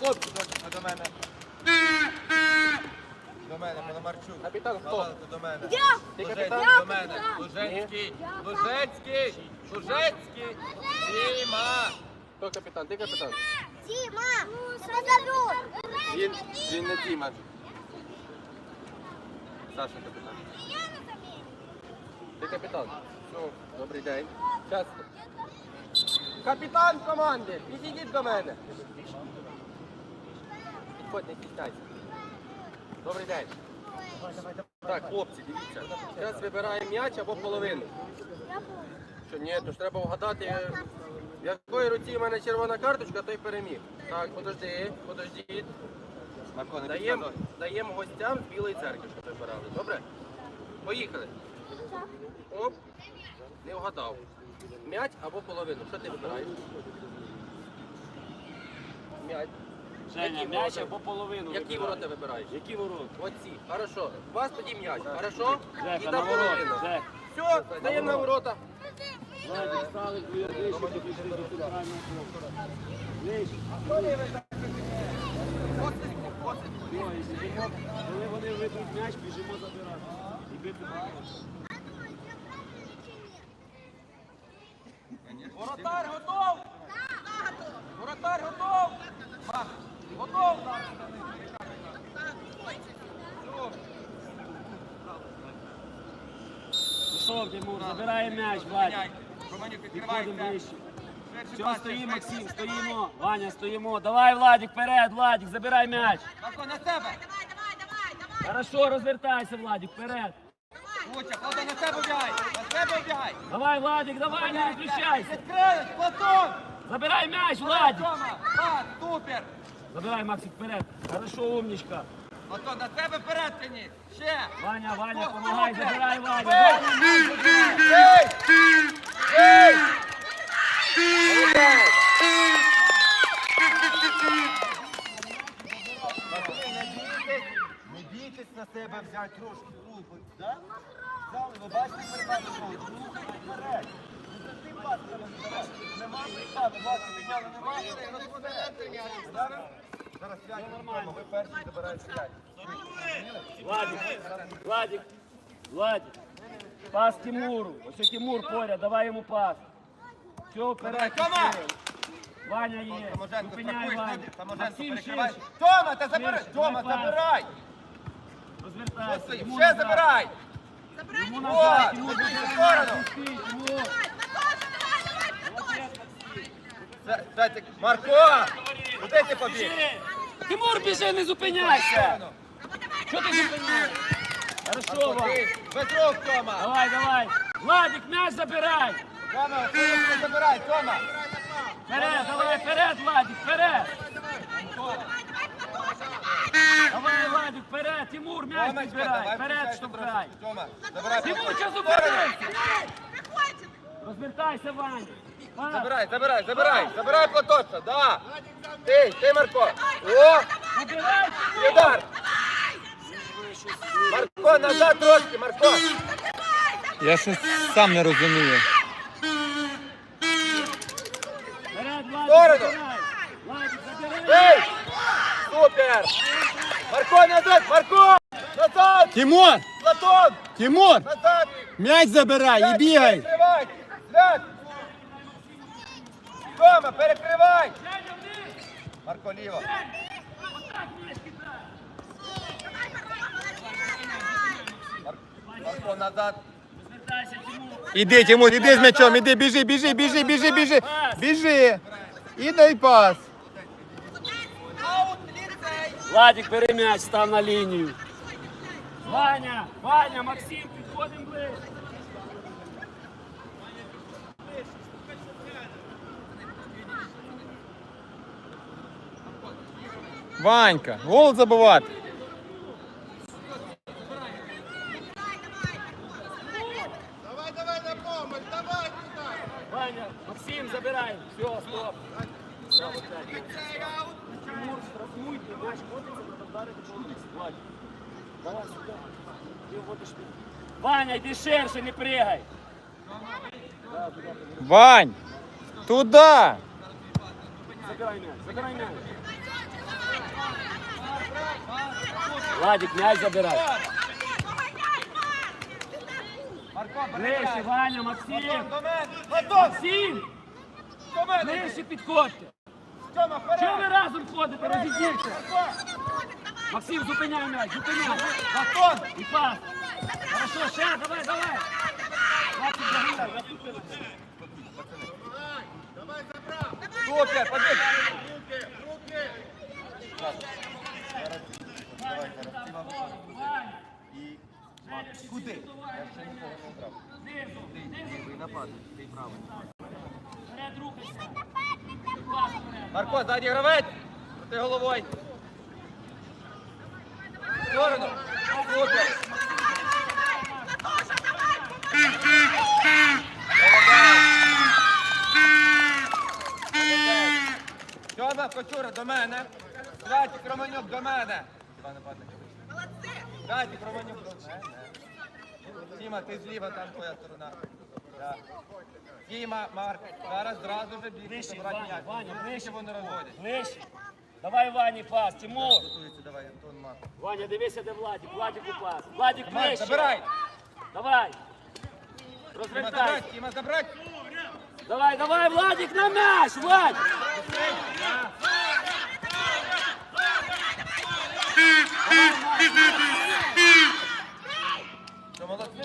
хлопці. До мене. До мене, Пономарчук. Капітан хто? До мене. Я! Ти капітан? до мене. Лужецький. Лужецький. Лужецький. Діма. Хто капітан? Ти капітан? Дима! Позаду! Він, він не Діма. Саша капітан. Ти капітан. Ну, добрий день. Щас. Капітан команди, підійдіть до мене. Підходь, не стісняйся. Добрий день. Так, хлопці, дивіться. Зараз вибираємо м'яч або половину. Що ні, то ж треба вгадати, в якої руці в мене червона карточка, той переміг. Так, подожди, не Даємо даємо гостям з білої церкви, щоб вибирали. Добре? Поїхали. Оп. Не вгадав. М'ять або половину. Що ти вибираєш? М'ять. Женя, Які м'яч або половину. Які вибирай. ворота вибираєш? Які ворота? Оці. Хорошо. У вас тоді м'яч. Хорошо? І Жека, на ворота. половина. Жек, Все, даємо на ворота. Владик, стали двоє ближче, ти до центрального блоку. Ближче. Двоє, біжимо. Коли вони виберуть м'яч, біжимо забирати. І бити. Воротар готов! Воротар готов! Пішов, Тимур, забирає м'яч. Підходимо ближче. Все, стоїмо. Максим, стоїмо. Ваня, стоїмо. Давай, Владик, вперед, Владик, забирай м'яч. Марко, на себе. Хорошо, розвертайся, Владик, вперед. Луча, Платон, на себе бігай. На себе бігай. Давай, Владик, давай, не виключайся. Відкрились, Платон. Забирай м'яч, Владик. Супер. Забирай, Максик, вперед. Хорошо, умничка. Платон, на себе вперед тяни. Ще. Ваня, Ваня, помагай, забирай, Ваня. Ей! Ей! Не бійтесь на себе взяти трошки руку. Да? Взяли, ви бачите, руку. Ну, вперед. Зараз, зараз нормально. Ви. Владик, Владик, Владик. Пас Тимуру. Ось Тимур поряд, давай йому пас. Все, вперед. Тома! Ваня є. Зупиняй Ваню. Максим перекривай. Тома, та забирай. Тома, забирай. Розвертайся. Ще назад. забирай. Йому назад. Тимур, в забирай. сторону. Тимур. Дайте, Марко! Куди ти побіг? Тимур, біжи, не зупиняйся. Що ти зупиняєш? Хорошо. Ти, Без Тома! Давай, давай. Владик, м'яч забирай. Тома, ти не забирай, Тома! Вперед, давай, вперед, Владик, вперед. Давай, Владик, вперед. Тимур, м'яч підбирай. давай Вперед, включайся штовхай. Тома, забирай. Тимур, що зупинився? Розвертайся, Ваня. Забирай, забирай, забирай, забирай Платоша, да! Ти, ти, Марко! О, удар! Марко, назад трошки, Марко! Я щось сам не розумію. Сторону. Ей! Супер! Марко, назад, Марко! Назад! Тимон! Платон! Тимон! Назад! М'яч забирай і бігай! Тома, перекривай! Марко, ліво. Марко, назад. Тимур. Іди, Тимур, іди з м'ячом, іди, біжи, біжи, біжи, біжи, біжи, біжи. І дай пас. Владик, бери м'яч, став на лінію. Ваня, Ваня, Максим, підходимо ближче. Ванька, гол забивати. Ваня, Максим, забирай. Все, стоп. Все, вот так. Тимур, штрафуйте, мяч котиться, надо вдарити по вулиці. Ваня, давай сюди. Ти вводиш м'яч. Ваня, йди ширше, не пригай. Да, туди, туди. Вань! Туда! забирай м'яч, забирай м'яч. Владик, м'яч забирай. Ближче. Ваня, Максим. Максим, ближче підходьте. Чого ви разом ходите? Розійдіться. Максим, зупиняй м'яч, зупиняй. Антон, І пас. Хорошо, ще, давай, давай. Хватить загинати, наступи. супер, побіг. Куди? Вперед рухайся. І пас вперед. Марко, ззаді гравець. Ти головою. В Сторону. Супер. Кочура, до мене. Дайте Романюк до мене. Іване Павлович. Дайте Романюк до мене. Діма, ти зліва, там твоя сторона. Да. Діма, Марк, зараз зразу же бігти забрати Ваня, м'яч. Ваня. Ближче вони розводять. Ближче. Давай, Вані, пас. Тимур. Готується, давай, Антон, Марк. Ваня, дивися, де Владик. Владику пас. Владик Марк, ближче. забирай. Давай. Тіма, Розвертайся. забрать, Тіма, забрать. Давай, давай, Владик, на м'яч, Владик. Що, молодці?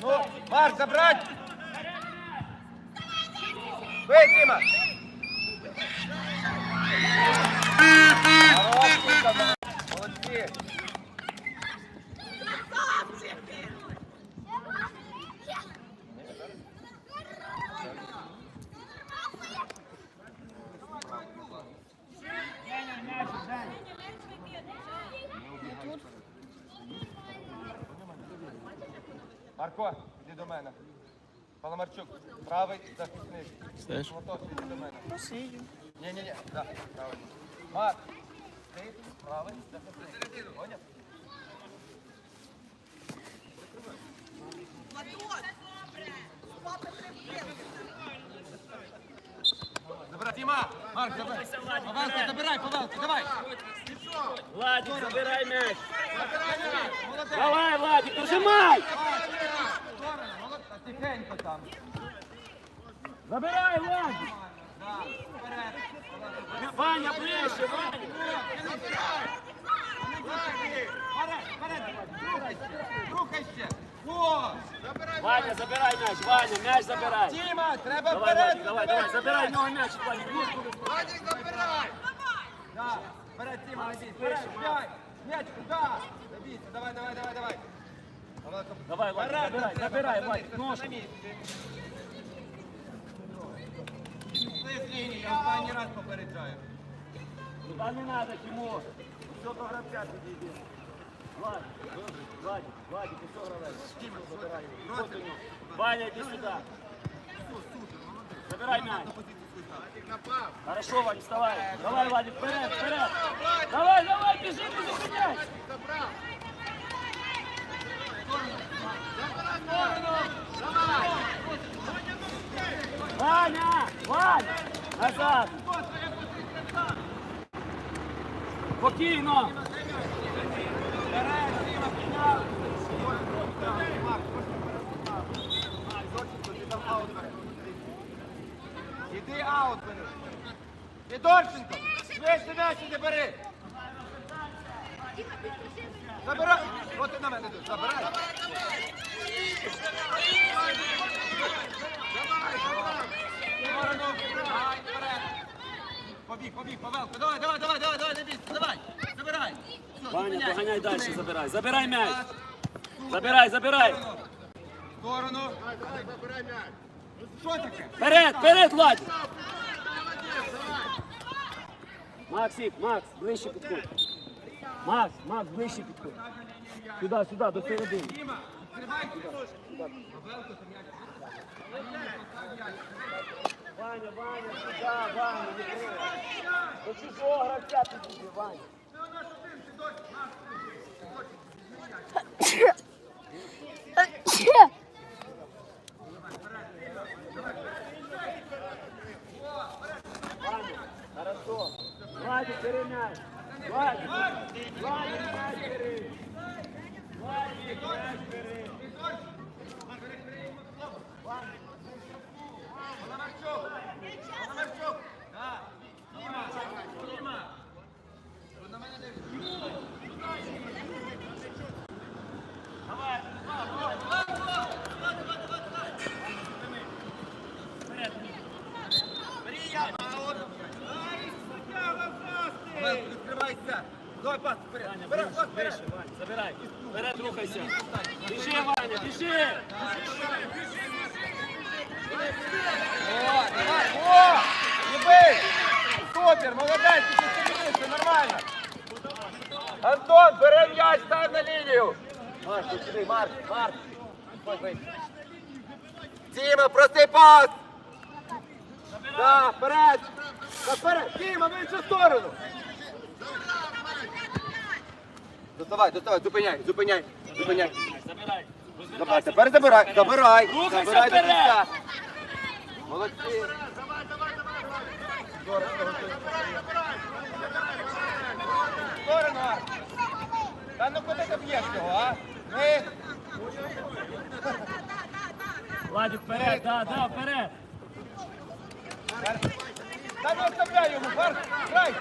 Ну, Марк, забрать. Бей, Тіма. Хорош, Тіма, Молодці. Марко, іди до мене. Паламарчук, правий захисник. Стоїш? Молотовський, іди до мене. Посидю. Ні, ні, ні, так, правильно. Марк, ти правий захисник. Поняв? Забирай, Тіма! Марк, забирай. Павелко, забирай, Павелко, давай! Владик, забирай м'яч. Забирай, м'яч, молодець! Давай, Владик, нажимай. Молодець, Тихенько там. Забирай. Да. Ваня, ближче, Ваня. Рухайся. Ваня, забирай м'яч, Ваня, м'яч забирай. Тіма, треба Давай, вперед, давай, давай, забирай в нього м'яч, Владик. Владик, забирай! Да, вперед, Тіма, бійся, вперед, п'ять, м'ячку, да. Не давай, давай, давай, давай. Павелко, Давай, Владик, вперед, забирай, треба, забирай, пацани, Владик, це ножку. на місці. Пішли з лінії, я останній раз попереджаю. Туда не надо, Тимур. Все до гравця підійди. Владик, Владик, Владик, все гравець. Тимур, забирай. його. Вот у нього. Ваня, иди сюда. Забирай мяч. Хорошо, Ваня, вставай. Давай, Владик, вперед, вперед. Давай, давай, бежи, не зупиняй. Ваня, Ваня, назад. Спокійно. Іди аут бери. Федорченко, швидше м'яч не бери. Забирай. От ти на мене йдеш, забирай. Побіг, побіг, Павелко. Давай, давай, давай, давай, давай, не бійся, давай. Забирай. Ваня, доганяй далі, забирай. Забирай мяч. Забирай, забирай. В Сторону. Що таке? Вперед, вперед, Владик. Максик, Макс, ближче підходь. Макс, Макс, ближче підходь. Сюди, сюди, до середини. Ваня, Ваня, сюди, Ваня. До чужого гравця підійди, Ваня. Хорошо. Владик, бери м'яч. Владик, Владик, м'яч. Владик, м'яч бери. Відкривайся. Давай пас вперед. Ваня, Вперед, ближче, пас вперед. ближче, Ваня, забирай. Вперед рухайся. Біжи, Ваня, біжи. О, давай, о! Не бий! Супер, молодець, ти тут все нормально. Антон, бери м'яч, став на лінію. Марш, тут сюди, марш, марш. Ой. Діма, простий пас. Да, вперед. Да, вперед. Діма, в іншу сторону. Доставай, доставай, зупиняй, зупиняй, зупиняй. Забирай. Давай, тепер забирай, забирай. Рухайся Забирай до вперед. кінця. Молодці. Сторону, Арт. Та ну куди ти б'єш його, а? Ми. Владик, вперед, да, да, вперед. Та не оставляй йому, Арт, грай.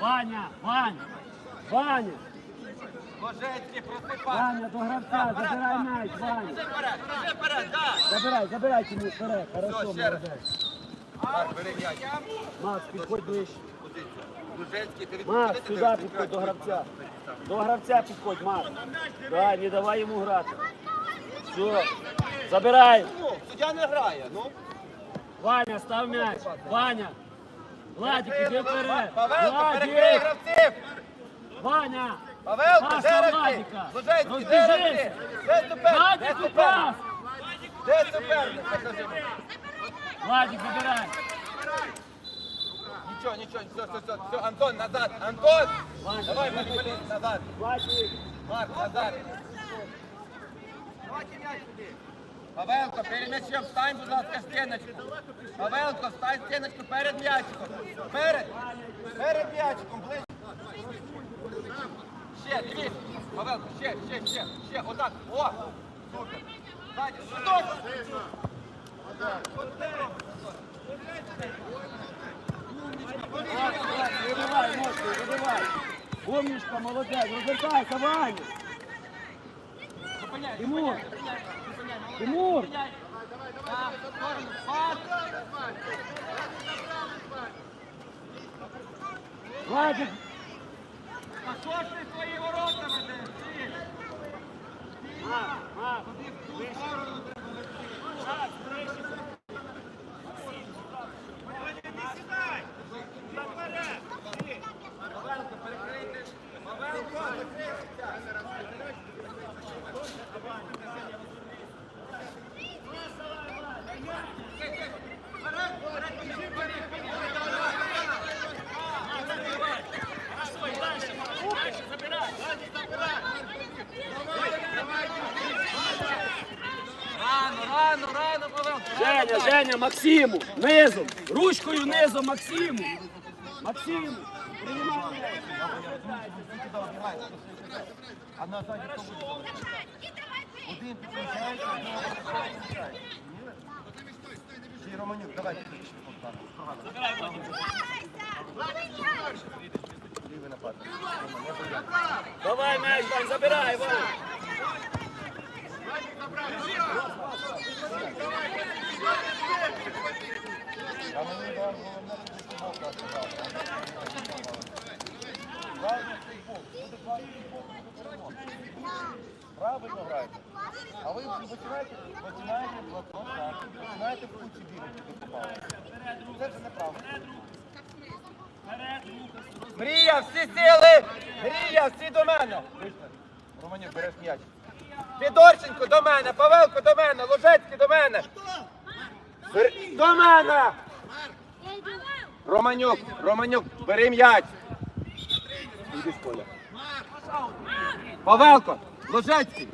Ваня, Ваня, Ваня, Ложецький, простий пас. Ваня, до гравця, забирай м'яч, Ваня. Біжи вперед, да. Забирай, забирай Тимур, вперед. Хорошо, Все, ще раз. молодець. Арт, бери м'яч. Макс, підходь ближче. Ти Макс, сюди підходь до гравця. До гравця підходь, Макс. Да, не давай йому грати. Все, забирай. Суддя не грає, ну. Ваня, став м'яч. Ваня. Владик, іди вперед. Павелко, перекрий Владик, гравців. Ваня. Павелко, Пас де гравці? Ложецький, де гравці? Розбіжись. Де суперник? Де Владику суперник? Де суперник? Покажи мені. Владик, забирай. Нічого, нічого, все, все, все, все, Антон, назад, Антон! Ваня, Давай, футболіст, назад. Владик. Марк, назад. Павелко, перед м'ячем встань, будь ласка, стіночку. Павелко, встань стіночку перед м'ячиком. Перед, перед м'ячиком, ближче. Ще, дивись. Павелко, ще, ще, ще, ще, отак, о! Супер. Ззаді, стоп! Вибивай, ножкою, вибивай. Молодець. Розвертайся, Ваня. Тимур. Тимур. Владик. А що свої ворота ведеш? Макс, Макс. В ту сторону треба вести. Макс, ближче. Павелко, перекрийте. Павелко, закрийте. Стой, дальше, Макс, дальше, забирай. Рано, рано, рано, Павелко. Женя, Женя, Максиму, низом, ручкою низом Максиму. Максиму, приймай м'яч. А на ззаді хто? Один підключається, Романюк, давай підключи. Лівий напад. Давай м'яч, Вань, забирай, Вань. А мені Правильно граєте. А ви починаєте, починаєте. Починаєте в кучі бігати, до попали. Це вже неправда. Мрія, всі сили! Мрія, всі до мене! Романюк, береш м'яч. Федорченко до мене, Павелко до мене, Ложецький до мене. До мене! Романюк, Романюк, бери м'яч. Іди з поля. Павелко, Ложецький.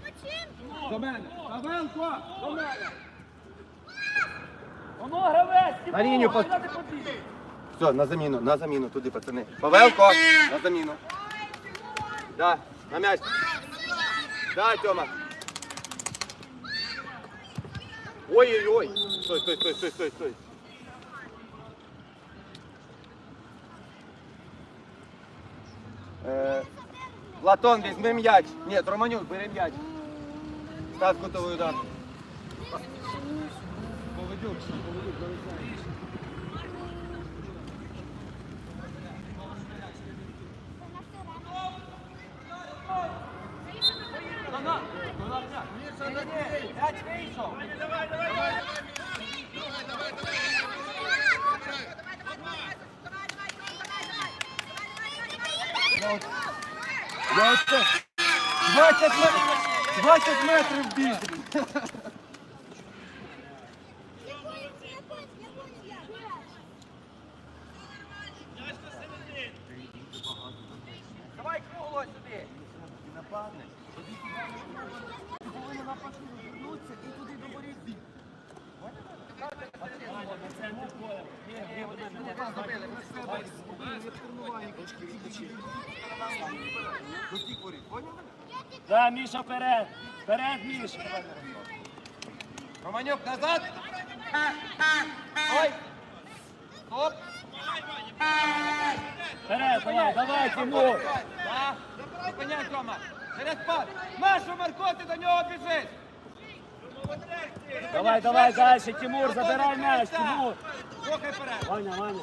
До мене. Павелко, до мене. Воно гравець, На лінію пос- Все, на заміну, на заміну туди, пацани. Павелко, на заміну. Да, на м'яч. Да, Тьома. Ой-ой-ой. Стой, стой, стой, стой, стой, стой. Е, Платон, візьми м'яч. Ні, Романюк, бери м'яч. Став кутовий удар. Поведюк, поведюк, залишай. М'яч вийшов. Я оце 20 метрів, 20 метрів біжу. Давай кругло сюди. Да, Міша, вперед. Вперед, Міша. Романюк назад. Ой. Стоп. Вперед, давай, давай, Тимур. Да. Зупиняй, Тьома. Нашу Марко, ти до нього біжиш. Давай, давай, далі, Тимур, забирай м'яч, Тимур. Рухай вперед. Ваня, Ваня.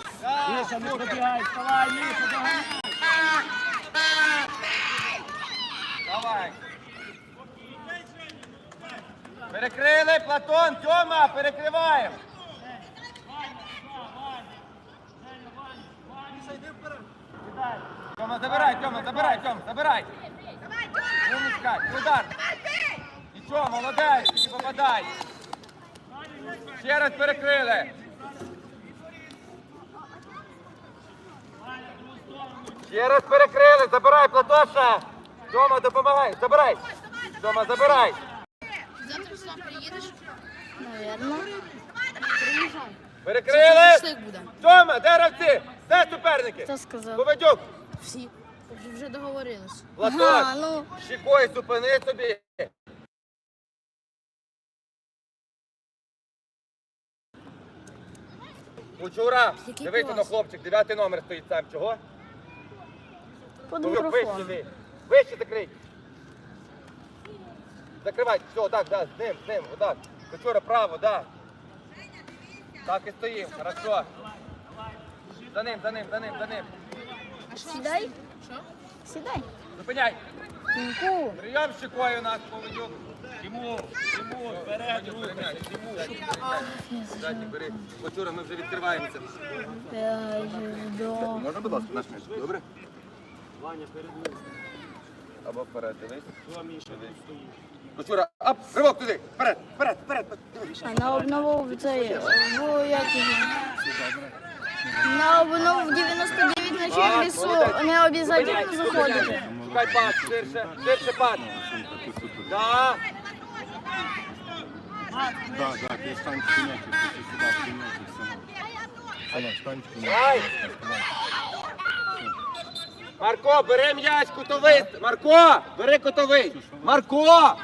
Міша, не пробігай, вставай, Міша, доганяй. Давай. Перекрили, Платон, Тьома, перекриваємо. Тьома, забирай, Тьома, забирай, Тьома, забирай. Умничка, удар. Нічого, молодець, не попадай. Ще раз перекрили. Ще раз перекрили, забирай, Платоша. Тьома, допомагай, забирай. Тьома, забирай. Завтра сюди приїдеш? Наверно. Приїжджай. Перекрили. Тьома, де гравці? Де суперники? Хто сказав? Поведюк, Всі. Вже договорились. Платон, Ага, ну. щекою зупини собі. Який дивися на хлопчик, дев'ятий номер стоїть там. Чого? Под Поведюк, вище. Вище закрий. Закривай, все, так, да, з ним, з ним, отак. Кучура, право, да. Так і стоїм, хорошо. За ним, за ним, за ним, за ним. Сідай. Що? Сідай. Зупиняй. Тіньку. Прийом щекою у нас поведюк. Тимур, Тимур, вперед, рухайся. Задні бери. Кучура, ми вже відкриваємося. Можна, будь ласка, наш м'яч? Добре? Ваня, перед ним. Або вперед, дивись. Що, Міша, тут стоїш? Кучура, ап, ривок туди. Вперед, вперед, вперед. А на обнову цей, в як його? На обнову в 99 ночей в лісу не обов'язково заходити. Шукай пас, ширше, ширше пас. Да. Да, да, ты стань в тенете, ты сюда, в тенете, сынок. Сынок, стань в тенете. Ай. Марко, бери м'яч, кутовий. Марко, бери кутовий. Марко!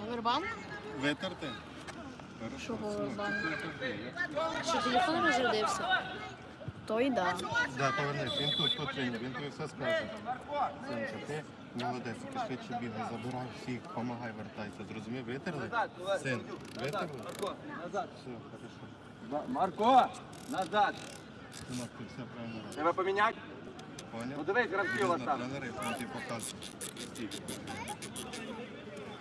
Повербанк? Витерти? Що ти. Що телефон розрядився? То й да. Да, повернись, він тут, тут тренер, він тобі все скаже. Синка, ти молодець, ти швидше бігай, забирай всіх, помагай, вертайся, зрозумів? Витерли? Син, витерли? Марко, назад. Все, хорошо. Ма- Марко, назад. Ти все правильно робиш. Треба поміняти? Поняв? Ну дивись, гравці у вас там. тренери, він тобі покаже.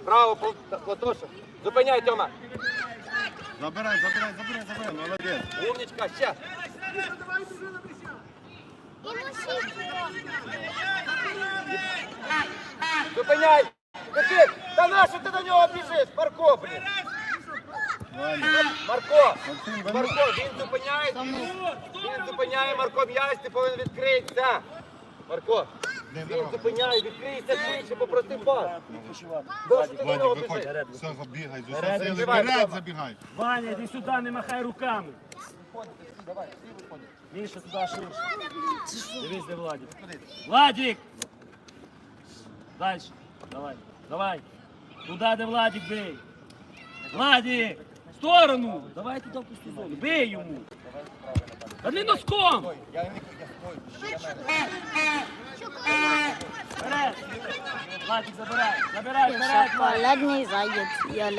Право, Пл- Платоша. Зупиняй, Тьома. Забирай, забирай, забирай, забирай, молодець. Умничка, ще. Зупиняй! Катик, та нащо ти до нього біжиш? Марко, блін! Марко! Марко, він зупиняє, він зупиняє Марко м'яч, ти повинен відкритися. Марко, Не він зупиняє, відкрийся швидше, попроси пас. Ти до нього Владик, біжиш. виходь. Все, бігай, з Вперед, усіх сили. Вперед забігай. Ваня, іди сюди, не махай руками. Більше туди ширше. Дивись, де Владик. Владик! Дальше. Давай. Давай. Туди, де Владик, бий. Владик! В сторону! Давай туди в пусту зону. Бий йому. Та не носком! Вперед! Владик, забирай. Забирай, Я вперед, Владик. заєць, я.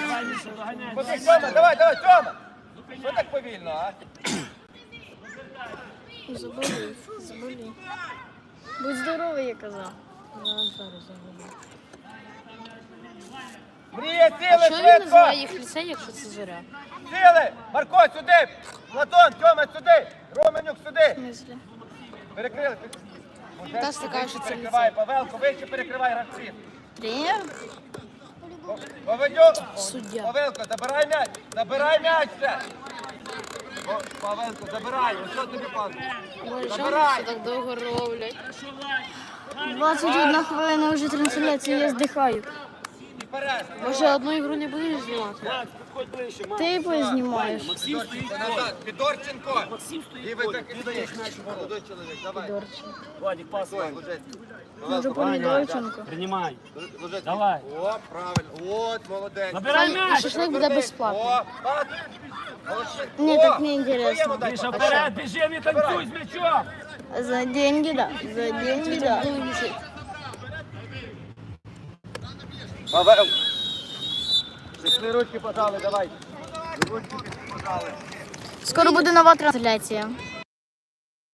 Давай, доганяй. Ходи, Тьома, давай, давай, Тьома! Що так повільно, а? Заболів, заболів. Будь здоровий, я казав. Зараз, зараз заболів. Мрія, А сіли, що він швидко! називає їх ліцей, якщо це зоря? Сіли! Марко, сюди! Платон, Тьома, сюди! Роменюк, сюди! смислі? Перекрили. Тас така, що це Перекривай. Павелко, вище перекривай гравців. Тренер? Поведю. Суддя. Павелко, забирай м'яч. Забирай м'яч ще. О, Павелко, забирай. Ось що тобі пан? Боже, що Забирай. так довго роблять? 21 хвилина вже трансляція, я здихаю. І вперед. Може, одну ігру не будеш знімати? Владик, підходь ближче. Мам. Ти познімаєш. Максим стоїть. Назад. Підорченко. Максим стоїть. І ви Владик, так і ти даєш стоїш. м'яч в голову. Молодой чоловік, давай. Дорче. Владик, пас. Ой, Ваня. ложись. Може, помідорченко? Принимай. Ложись. Давай. О, правильно. От, молодець. Забирай А мяч. шашлик буде безплатно. О, пас. Молодчик. Ні, О, так не інтересно. своєму дай Миша, пас. вперед, біжи, не танцуй з м'ячом. За деньги, да. За деньги, да. Павел. Пішли ручки пожали, давай. Ручки пожали. Скоро буде нова трансляція.